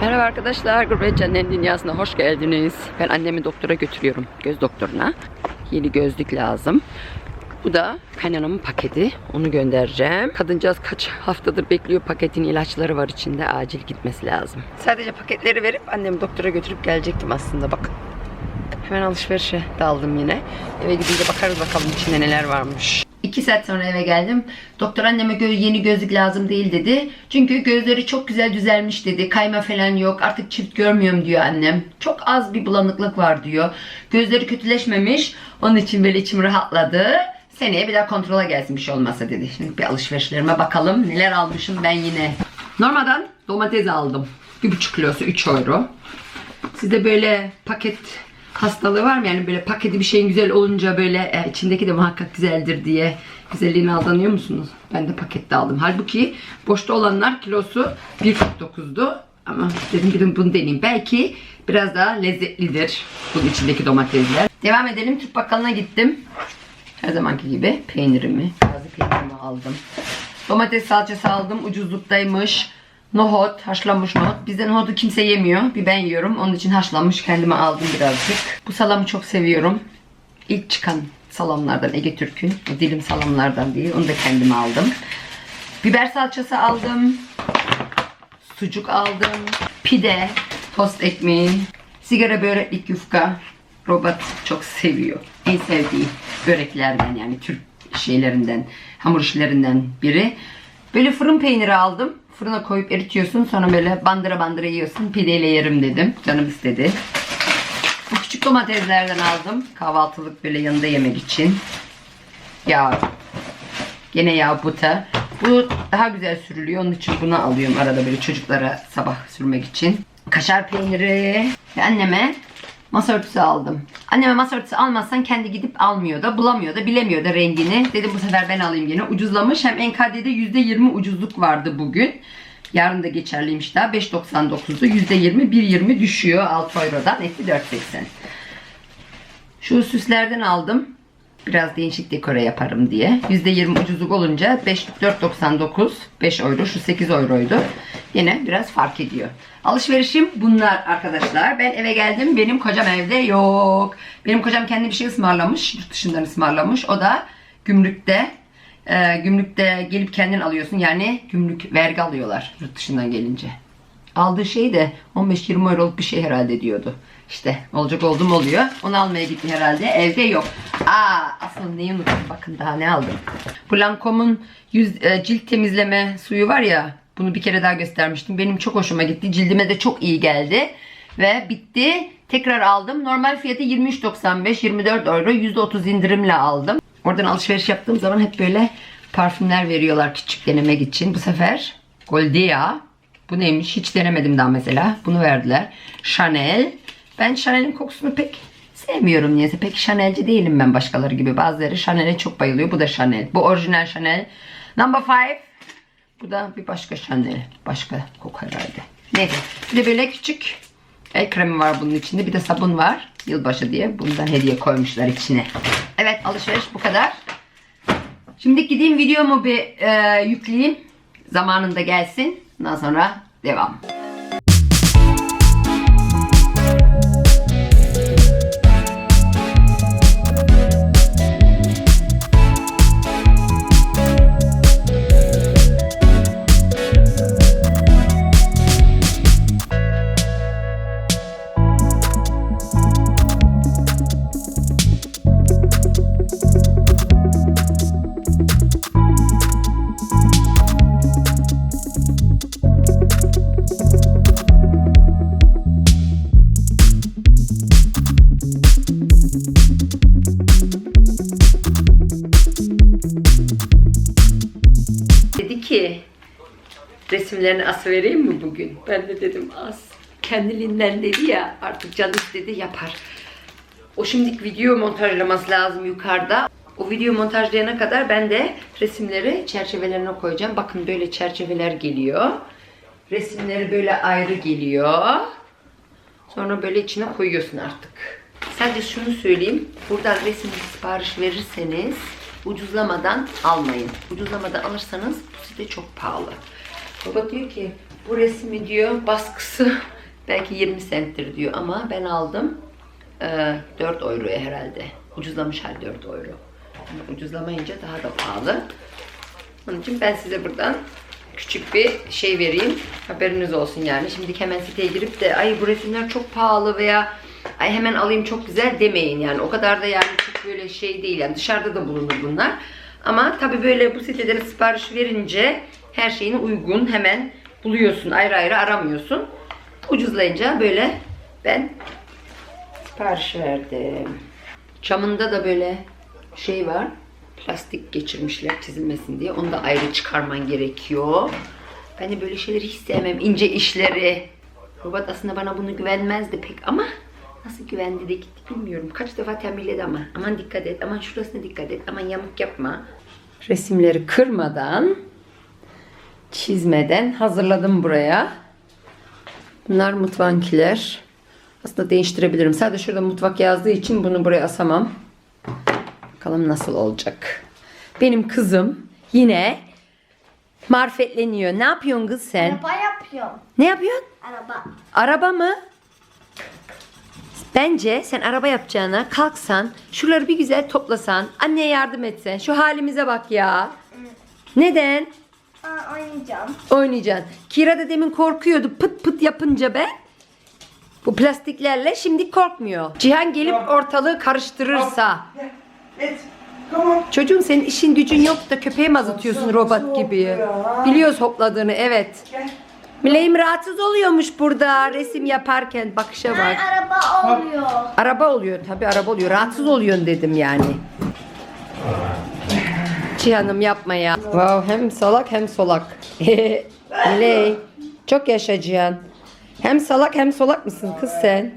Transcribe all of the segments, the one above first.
Merhaba arkadaşlar, Gurbetçi Annenin Dünyası'na hoş geldiniz. Ben annemi doktora götürüyorum, göz doktoruna. Yeni gözlük lazım. Bu da kaynanamın paketi, onu göndereceğim. Kadıncağız kaç haftadır bekliyor, paketin ilaçları var içinde, acil gitmesi lazım. Sadece paketleri verip annemi doktora götürüp gelecektim aslında, bakın. Hemen alışverişe daldım yine. Eve gidince bakarız bakalım içinde neler varmış. İki saat sonra eve geldim. Doktor anneme gö- yeni gözlük lazım değil dedi. Çünkü gözleri çok güzel düzelmiş dedi. Kayma falan yok. Artık çift görmüyorum diyor annem. Çok az bir bulanıklık var diyor. Gözleri kötüleşmemiş. Onun için böyle içim rahatladı. Seneye bir daha kontrola gelsin bir şey olmazsa dedi. Şimdi bir alışverişlerime bakalım. Neler almışım ben yine. Normalden domates aldım. Bir buçuk kilosu 3 euro. Sizde böyle paket hastalığı var mı? Yani böyle paketi bir şeyin güzel olunca böyle e, içindeki de muhakkak güzeldir diye güzelliğine aldanıyor musunuz? Ben de pakette aldım. Halbuki boşta olanlar kilosu 1.49'du. Ama dedim dedim bunu deneyeyim. Belki biraz daha lezzetlidir bunun içindeki domatesler. Devam edelim. Türk bakkalına gittim. Her zamanki gibi peynirimi, taze peynirimi aldım. Domates salçası aldım. Ucuzluktaymış. Nohut, haşlanmış nohut. Bizde nohutu kimse yemiyor. Bir ben yiyorum. Onun için haşlanmış kendime aldım birazcık. Bu salamı çok seviyorum. İlk çıkan salamlardan Ege Türk'ün. Dilim salamlardan değil. Onu da kendime aldım. Biber salçası aldım. Sucuk aldım. Pide, tost ekmeği, sigara böreklik yufka. Robot çok seviyor. En sevdiği böreklerden yani Türk şeylerinden, hamur işlerinden biri. Böyle fırın peyniri aldım. Fırına koyup eritiyorsun. Sonra böyle bandıra bandıra yiyorsun. Pideyle yerim dedim. Canım istedi. Bu küçük domateslerden aldım. Kahvaltılık böyle yanında yemek için. Yağ. Gene yağ buta. Bu daha güzel sürülüyor. Onun için bunu alıyorum arada böyle çocuklara sabah sürmek için. Kaşar peyniri. Anneme masa örtüsü aldım. Anneme masa örtüsü almazsan kendi gidip almıyor da bulamıyor da bilemiyor da rengini. Dedim bu sefer ben alayım yine. Ucuzlamış. Hem NKD'de %20 ucuzluk vardı bugün. Yarın da geçerliymiş daha. 5.99'du. %20 1.20 düşüyor 6 eurodan. Etti 4.80. Şu süslerden aldım. Biraz değişik dekore yaparım diye. %20 ucuzluk olunca 5 4.99 5 euro şu 8 euroydu. Yine biraz fark ediyor. Alışverişim bunlar arkadaşlar. Ben eve geldim. Benim kocam evde yok. Benim kocam kendi bir şey ısmarlamış. Yurt dışından ısmarlamış. O da gümrükte. Ee, gümrükte gelip kendin alıyorsun. Yani gümrük vergi alıyorlar yurt dışından gelince. Aldığı şey de 15-20 euroluk bir şey herhalde diyordu. İşte olacak oldum oluyor. Onu almaya gitti herhalde. Evde yok. Aa aslında neyi unuttum. Bakın daha ne aldım. Bu Lancome'un yüz, e, cilt temizleme suyu var ya. Bunu bir kere daha göstermiştim. Benim çok hoşuma gitti. Cildime de çok iyi geldi. Ve bitti. Tekrar aldım. Normal fiyatı 23.95 24 euro. %30 indirimle aldım. Oradan alışveriş yaptığım zaman hep böyle parfümler veriyorlar küçük denemek için. Bu sefer Goldia bu neymiş? Hiç denemedim daha mesela. Bunu verdiler. Chanel. Ben Chanel'in kokusunu pek sevmiyorum niyeyse. Pek Chanel'ci değilim ben başkaları gibi. Bazıları Chanel'e çok bayılıyor. Bu da Chanel. Bu orijinal Chanel. Number 5. Bu da bir başka Chanel. Başka koku herhalde. Neyse. Bir de böyle küçük el kremi var bunun içinde. Bir de sabun var. Yılbaşı diye. Bundan hediye koymuşlar içine. Evet alışveriş bu kadar. Şimdi gideyim videomu bir e, yükleyeyim. Zamanında gelsin. Ondan sonra devam. Ki resimlerini as vereyim mi bugün? Ben de dedim as. Kendiliğinden dedi ya artık canı istedi yapar. O şimdilik video montajlaması lazım yukarıda. O video montajlayana kadar ben de resimleri çerçevelerine koyacağım. Bakın böyle çerçeveler geliyor. Resimleri böyle ayrı geliyor. Sonra böyle içine koyuyorsun artık. Sadece şunu söyleyeyim. Buradan resim sipariş verirseniz ucuzlamadan almayın. Ucuzlamadan alırsanız bu site çok pahalı. Baba diyor ki Bu resmi diyor baskısı belki 20 centtir diyor ama ben aldım e, 4 euroya herhalde. Ucuzlamış hal 4 euro. Ama ucuzlamayınca daha da pahalı. Onun için ben size buradan küçük bir şey vereyim. Haberiniz olsun yani. Şimdi hemen siteye girip de ay bu resimler çok pahalı veya ay hemen alayım çok güzel demeyin yani. O kadar da yani çok böyle şey değil yani dışarıda da bulunur bunlar. Ama tabii böyle bu siteden sipariş verince her şeyine uygun hemen buluyorsun. Ayrı ayrı aramıyorsun. Ucuzlayınca böyle ben sipariş verdim. Camında da böyle şey var. Plastik geçirmişler çizilmesin diye. Onu da ayrı çıkarman gerekiyor. Ben de böyle şeyleri hiç sevmem. ince işleri. Robot aslında bana bunu güvenmezdi pek ama nasıl güvendi de gitti bilmiyorum. Kaç defa tembihledi ama. Aman dikkat et, aman şurasına dikkat et, aman yamuk yapma. Resimleri kırmadan, çizmeden hazırladım buraya. Bunlar mutfağınkiler. Aslında değiştirebilirim. Sadece şurada mutfak yazdığı için bunu buraya asamam. Bakalım nasıl olacak. Benim kızım yine marifetleniyor. Ne yapıyorsun kız sen? Araba yapıyorum. Ne yapıyorsun? Araba. Araba mı? Bence sen araba yapacağına kalksan, şuraları bir güzel toplasan, anneye yardım etsen. Şu halimize bak ya. Neden? Aa, oynayacağım. Oynayacaksın. Kira da demin korkuyordu pıt pıt yapınca ben. Bu plastiklerle şimdi korkmuyor. Cihan gelip ortalığı karıştırırsa. On. Çocuğum senin işin gücün yok da köpeğe mi azıtıyorsun robot gibi? Biliyoruz hopladığını evet. Gel. Müleyim rahatsız oluyormuş burada resim yaparken bakışa bak. araba oluyor. Araba oluyor tabi araba oluyor. Rahatsız oluyorsun dedim yani. Cihan'ım yapma ya. Wow hem salak hem solak. Miley. Çok yaşa Cihan. Hem salak hem solak mısın kız sen?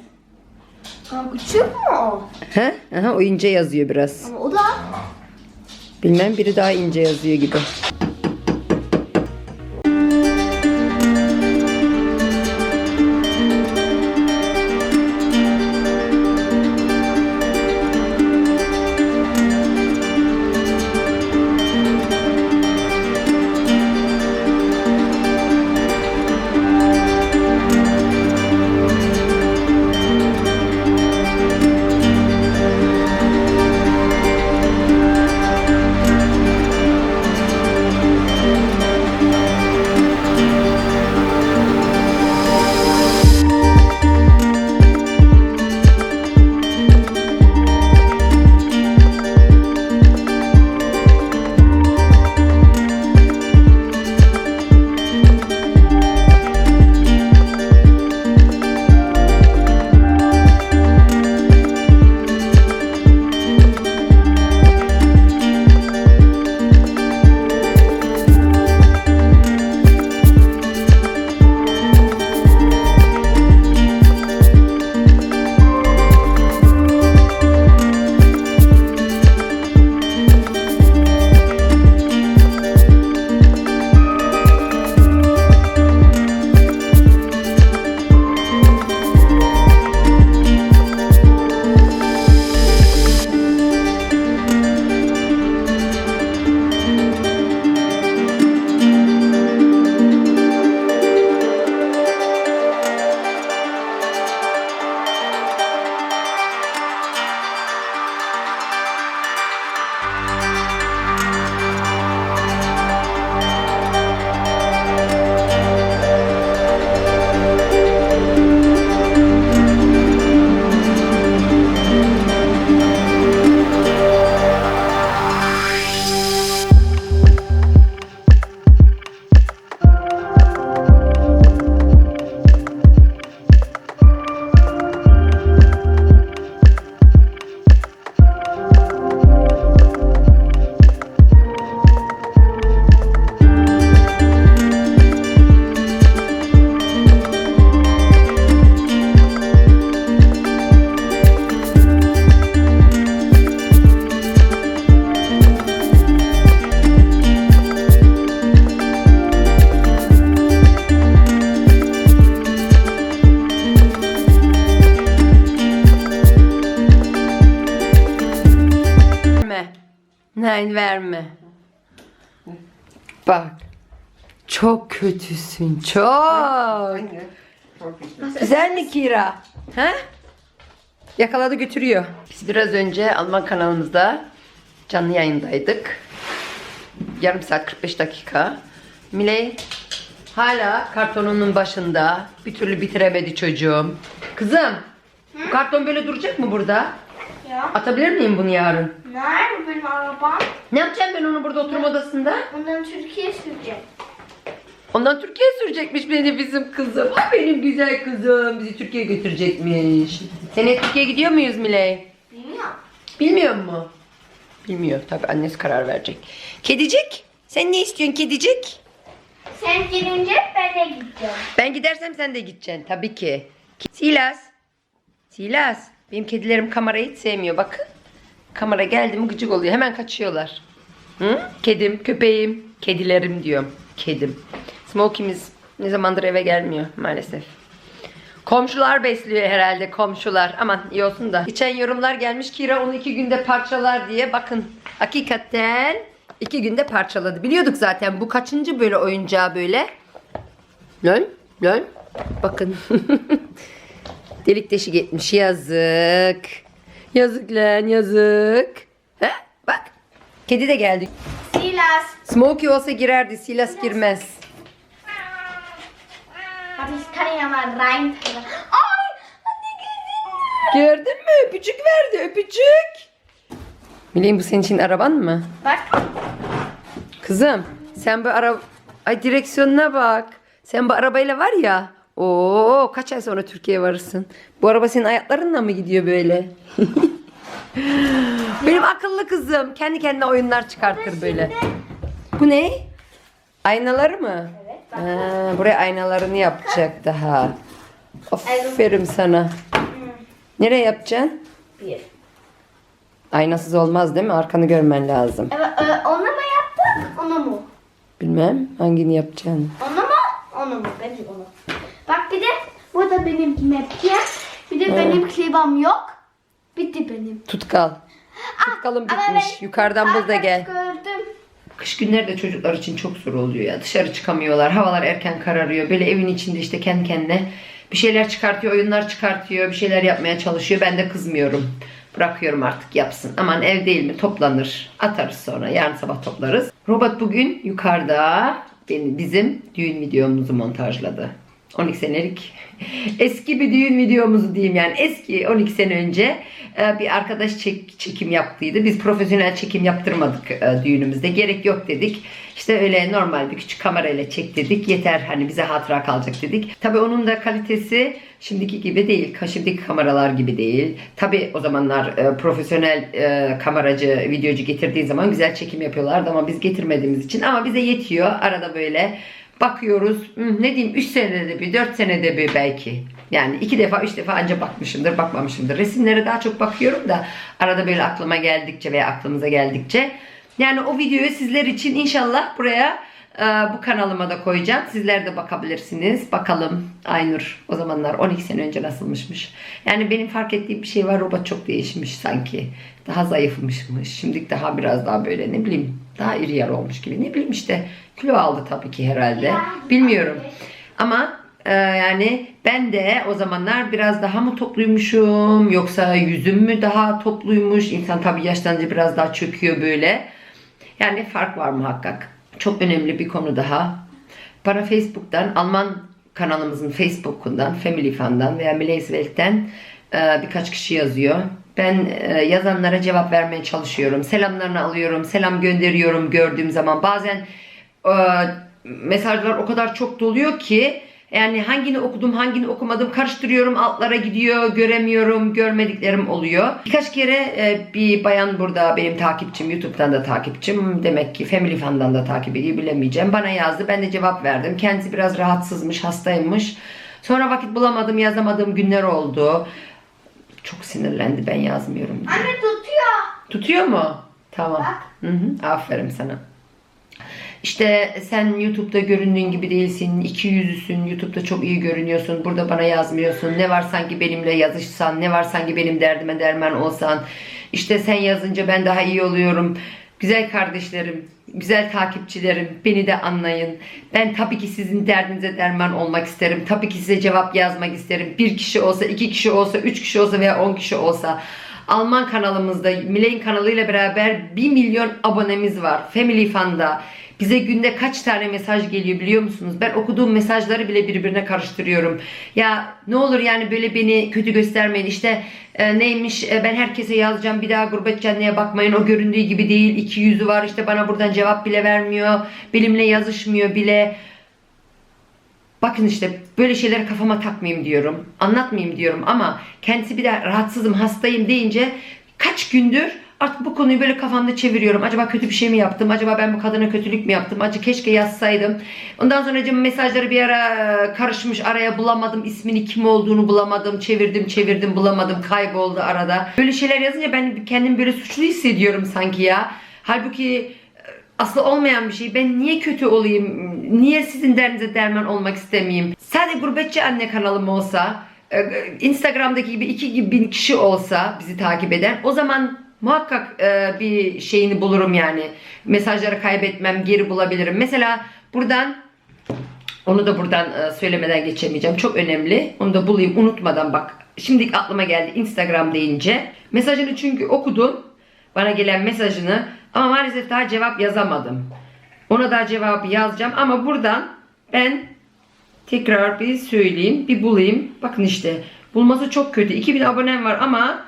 Küçük mü o? He? Aha, o ince yazıyor biraz. Ama o da Bilmem biri daha ince yazıyor gibi. Verme. Nein verme. Bak. Çok kötüsün. Çok. Anne. Çok güzel. Güzel mi Kira? Ha? Yakaladı götürüyor. Biz biraz önce Alman kanalımızda canlı yayındaydık. Yarım saat 45 dakika. Miley hala kartonunun başında. Bir türlü bitiremedi çocuğum. Kızım bu karton böyle duracak mı burada? Ya. Atabilir miyim bunu yarın? Nerede benim arabam? Ne yapacağım ben onu burada oturma odasında? Ondan Türkiye süreceğim. Ondan Türkiye sürecekmiş beni bizim kızım. Ah benim güzel kızım. Bizi Türkiye götürecekmiş. Seneye Türkiye gidiyor muyuz Miley? Bilmiyorum. Bilmiyor mu? Bilmiyor. Tabii annesi karar verecek. Kedicik? Sen ne istiyorsun kedicik? Sen gelince ben de gideceğim. Ben gidersem sen de gideceksin. Tabii ki. Silas. Silas. Benim kedilerim kamerayı hiç sevmiyor. Bakın. Kamera geldi mi gıcık oluyor. Hemen kaçıyorlar. Hı? Kedim, köpeğim, kedilerim diyorum. Kedim. Smokey'miz ne zamandır eve gelmiyor maalesef. Komşular besliyor herhalde komşular. Aman iyi olsun da. Geçen yorumlar gelmiş Kira onu iki günde parçalar diye. Bakın hakikaten iki günde parçaladı. Biliyorduk zaten bu kaçıncı böyle oyuncağı böyle. Lan lan. Bakın. Delik deşik etmiş yazık. Yazık lan yazık. He? Bak. Kedi de geldi. Silas. Smokey olsa girerdi. Silas girmez. Warte, ich kann ja mal rein. Ay! Gördün mü? Öpücük verdi öpücük. Mileyim bu senin için araban mı? Bak. Kızım sen bu ara... Ay direksiyonuna bak. Sen bu arabayla var ya. Oo kaç ay sonra Türkiye'ye varırsın. Bu araba senin ayaklarınla mı gidiyor böyle? Benim akıllı kızım. Kendi kendine oyunlar çıkartır böyle. Bu ne? Aynaları mı? Evet, Ha, buraya aynalarını yapacak daha. Aferin sana. Nereye yapacaksın? Bir. Aynasız olmaz değil mi? Arkanı görmen lazım. Evet, e, onu mu yaptık? Onu mu? Bilmem hangini yapacaksın. Onu mu? Onu mu? Bence onu. Bak bir de burada benim map'im. Bir de benim klibam yok. Bitti benim. Tutkal. Tutkalım Ama bitmiş. ben- Yukarıdan bul da Bak, gel. Gördüm. Kış günleri de çocuklar için çok zor oluyor ya. Dışarı çıkamıyorlar. Havalar erken kararıyor. Böyle evin içinde işte kendi kendine bir şeyler çıkartıyor, oyunlar çıkartıyor, bir şeyler yapmaya çalışıyor. Ben de kızmıyorum. Bırakıyorum artık yapsın. Aman ev değil mi? Toplanır. Atarız sonra. Yarın sabah toplarız. Robot bugün yukarıda benim, bizim düğün videomuzu montajladı. 12 senelik eski bir düğün videomuzu diyeyim yani eski 12 sene önce e, bir arkadaş çek- çekim yaptıydı. Biz profesyonel çekim yaptırmadık e, düğünümüzde. Gerek yok dedik. İşte öyle normal bir küçük kamerayla çek dedik. Yeter hani bize hatıra kalacak dedik. Tabii onun da kalitesi şimdiki gibi değil. Şimdiki kameralar gibi değil. Tabii o zamanlar e, profesyonel e, kameracı, videocu getirdiği zaman güzel çekim yapıyorlardı ama biz getirmediğimiz için ama bize yetiyor. Arada böyle bakıyoruz. Ne diyeyim 3 senede bir 4 senede bir belki. Yani iki defa üç defa anca bakmışımdır bakmamışımdır. Resimlere daha çok bakıyorum da arada böyle aklıma geldikçe veya aklımıza geldikçe. Yani o videoyu sizler için inşallah buraya bu kanalıma da koyacağım. Sizler de bakabilirsiniz. Bakalım Aynur o zamanlar 12 sene önce nasılmışmış. Yani benim fark ettiğim bir şey var. Robot çok değişmiş sanki. Daha zayıfmışmış. Şimdi daha biraz daha böyle ne bileyim daha iri yarı olmuş gibi. Ne bileyim işte kilo aldı tabii ki herhalde. Bilmiyorum. Ama e, yani ben de o zamanlar biraz daha mı topluymuşum yoksa yüzüm mü daha topluymuş? İnsan tabii yaşlanınca biraz daha çöküyor böyle. Yani fark var muhakkak. Çok önemli bir konu daha. Bana Facebook'tan, Alman kanalımızın Facebook'undan, Family Fun'dan veya Mileyswelt'ten e, birkaç kişi yazıyor. Ben e, yazanlara cevap vermeye çalışıyorum. Selamlarını alıyorum, selam gönderiyorum gördüğüm zaman. Bazen e, mesajlar o kadar çok doluyor ki yani hangini okudum hangini okumadım karıştırıyorum altlara gidiyor göremiyorum görmediklerim oluyor. Birkaç kere e, bir bayan burada benim takipçim YouTube'dan da takipçim demek ki Family Fun'dan da takip ediyor bilemeyeceğim. Bana yazdı ben de cevap verdim. Kendisi biraz rahatsızmış hastaymış. Sonra vakit bulamadım yazamadığım günler oldu. Çok sinirlendi ben yazmıyorum diye. Anne tutuyor. Tutuyor mu? Tamam. Bak. Hı hı, aferin sana. İşte sen YouTube'da göründüğün gibi değilsin. iki yüzlüsün. YouTube'da çok iyi görünüyorsun. Burada bana yazmıyorsun. Ne var sanki benimle yazışsan. Ne var sanki benim derdime derman olsan. İşte sen yazınca ben daha iyi oluyorum. Güzel kardeşlerim, güzel takipçilerim beni de anlayın. Ben tabii ki sizin derdinize derman olmak isterim. Tabii ki size cevap yazmak isterim. Bir kişi olsa, iki kişi olsa, üç kişi olsa veya on kişi olsa. Alman kanalımızda, Miley'in kanalıyla beraber 1 milyon abonemiz var. Family Fun'da. Bize günde kaç tane mesaj geliyor biliyor musunuz? Ben okuduğum mesajları bile birbirine karıştırıyorum. Ya ne olur yani böyle beni kötü göstermeyin. İşte e, neymiş e, ben herkese yazacağım bir daha gurbet cenneye bakmayın. O göründüğü gibi değil. iki yüzü var. İşte bana buradan cevap bile vermiyor. Benimle yazışmıyor bile. Bakın işte böyle şeyleri kafama takmayayım diyorum. Anlatmayayım diyorum ama kendisi bir de rahatsızım, hastayım deyince kaç gündür artık bu konuyu böyle kafamda çeviriyorum. Acaba kötü bir şey mi yaptım? Acaba ben bu kadına kötülük mü yaptım? Acı keşke yazsaydım. Ondan sonra acaba mesajları bir ara karışmış araya bulamadım. ismini kim olduğunu bulamadım. Çevirdim çevirdim bulamadım. Kayboldu arada. Böyle şeyler yazınca ben kendimi böyle suçlu hissediyorum sanki ya. Halbuki aslı olmayan bir şey. Ben niye kötü olayım? Niye sizin derdinize derman olmak istemeyeyim? Sadece gurbetçi anne kanalım olsa, e, Instagram'daki gibi 2000 kişi olsa bizi takip eden o zaman muhakkak e, bir şeyini bulurum yani. Mesajları kaybetmem, geri bulabilirim. Mesela buradan onu da buradan e, söylemeden geçemeyeceğim. Çok önemli. Onu da bulayım unutmadan bak. Şimdi aklıma geldi Instagram deyince. Mesajını çünkü okudum. Bana gelen mesajını ama maalesef daha cevap yazamadım. Ona daha cevabı yazacağım ama buradan ben tekrar bir söyleyeyim, bir bulayım. Bakın işte bulması çok kötü. 2000 abonem var ama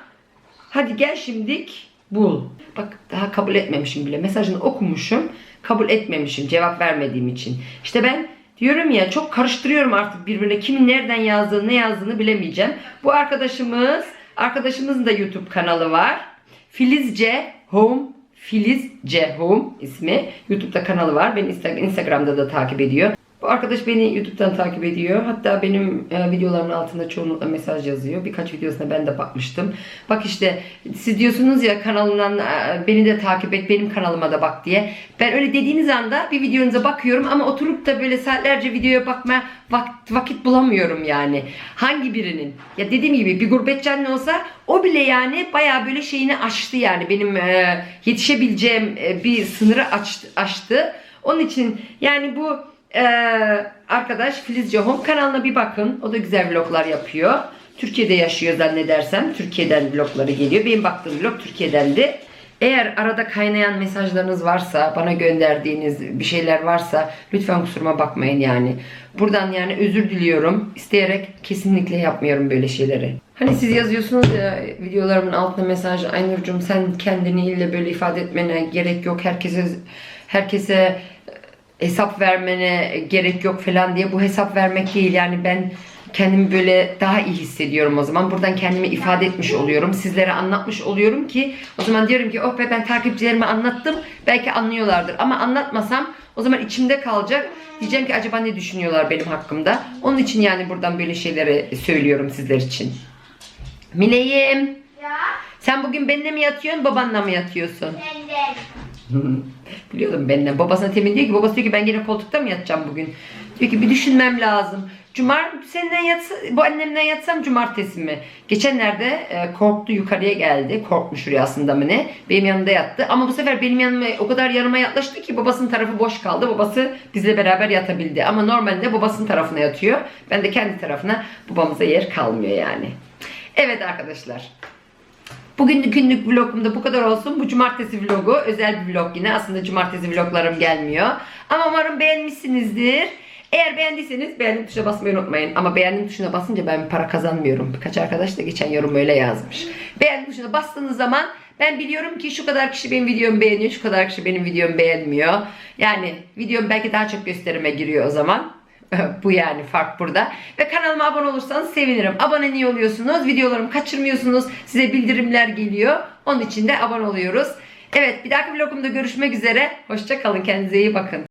hadi gel şimdilik bul. Bak daha kabul etmemişim bile. Mesajını okumuşum. Kabul etmemişim cevap vermediğim için. İşte ben diyorum ya çok karıştırıyorum artık birbirine. Kimin nereden yazdığını ne yazdığını bilemeyeceğim. Bu arkadaşımız, arkadaşımızın da YouTube kanalı var. Filizce Home Filizce Home ismi. YouTube'da kanalı var. Beni Insta- Instagram'da da takip ediyor. Bu arkadaş beni YouTube'dan takip ediyor. Hatta benim e, videolarımın altında çoğunlukla mesaj yazıyor. Birkaç videosuna ben de bakmıştım. Bak işte siz diyorsunuz ya kanalından e, beni de takip et, benim kanalıma da bak diye. Ben öyle dediğiniz anda bir videonuza bakıyorum ama oturup da böyle saatlerce videoya bakma vak- vakit bulamıyorum yani. Hangi birinin? Ya dediğim gibi bir gurbetçi anne olsa o bile yani bayağı böyle şeyini aştı yani. Benim e, yetişebileceğim e, bir sınırı aç- aştı. Onun için yani bu ee, arkadaş Filizce Home kanalına bir bakın. O da güzel vloglar yapıyor. Türkiye'de yaşıyor zannedersem. Türkiye'den vlogları geliyor. Benim baktığım vlog Türkiye'dendi. Eğer arada kaynayan mesajlarınız varsa, bana gönderdiğiniz bir şeyler varsa lütfen kusuruma bakmayın yani. Buradan yani özür diliyorum. İsteyerek kesinlikle yapmıyorum böyle şeyleri. Hani siz yazıyorsunuz ya videolarımın altına mesaj Aynur'cum sen kendini ille böyle ifade etmene gerek yok. Herkese herkese hesap vermene gerek yok falan diye bu hesap vermek değil yani ben kendimi böyle daha iyi hissediyorum o zaman. Buradan kendimi ifade etmiş oluyorum. Sizlere anlatmış oluyorum ki o zaman diyorum ki oh be ben takipçilerime anlattım. Belki anlıyorlardır ama anlatmasam o zaman içimde kalacak. Diyeceğim ki acaba ne düşünüyorlar benim hakkımda. Onun için yani buradan böyle şeyleri söylüyorum sizler için. Mileyim Ya. sen bugün benimle mi yatıyorsun babanla mı yatıyorsun? Senden. Biliyordum benimle. Babasına temin diyor ki babası diyor ki ben yine koltukta mı yatacağım bugün? Diyor ki bir düşünmem lazım. Cumar senden yatsa, bu annemden yatsam cumartesi mi? Geçenlerde e, korktu yukarıya geldi. Korkmuş rüyasında mı ne? Benim yanımda yattı. Ama bu sefer benim yanıma o kadar yanıma yaklaştı ki babasının tarafı boş kaldı. Babası bizle beraber yatabildi. Ama normalde babasının tarafına yatıyor. Ben de kendi tarafına babamıza yer kalmıyor yani. Evet arkadaşlar. Bugünlük günlük vlogum da bu kadar olsun. Bu cumartesi vlogu özel bir vlog yine. Aslında cumartesi vloglarım gelmiyor. Ama umarım beğenmişsinizdir. Eğer beğendiyseniz beğendim tuşuna basmayı unutmayın. Ama beğendim tuşuna basınca ben para kazanmıyorum. Birkaç arkadaş da geçen yorum öyle yazmış. Beğendim tuşuna bastığınız zaman ben biliyorum ki şu kadar kişi benim videomu beğeniyor, şu kadar kişi benim videomu beğenmiyor. Yani videom belki daha çok gösterime giriyor o zaman. Bu yani fark burada. Ve kanalıma abone olursanız sevinirim. Abone niye oluyorsunuz? Videolarımı kaçırmıyorsunuz. Size bildirimler geliyor. Onun için de abone oluyoruz. Evet bir dahaki vlogumda görüşmek üzere. Hoşça kalın. Kendinize iyi bakın.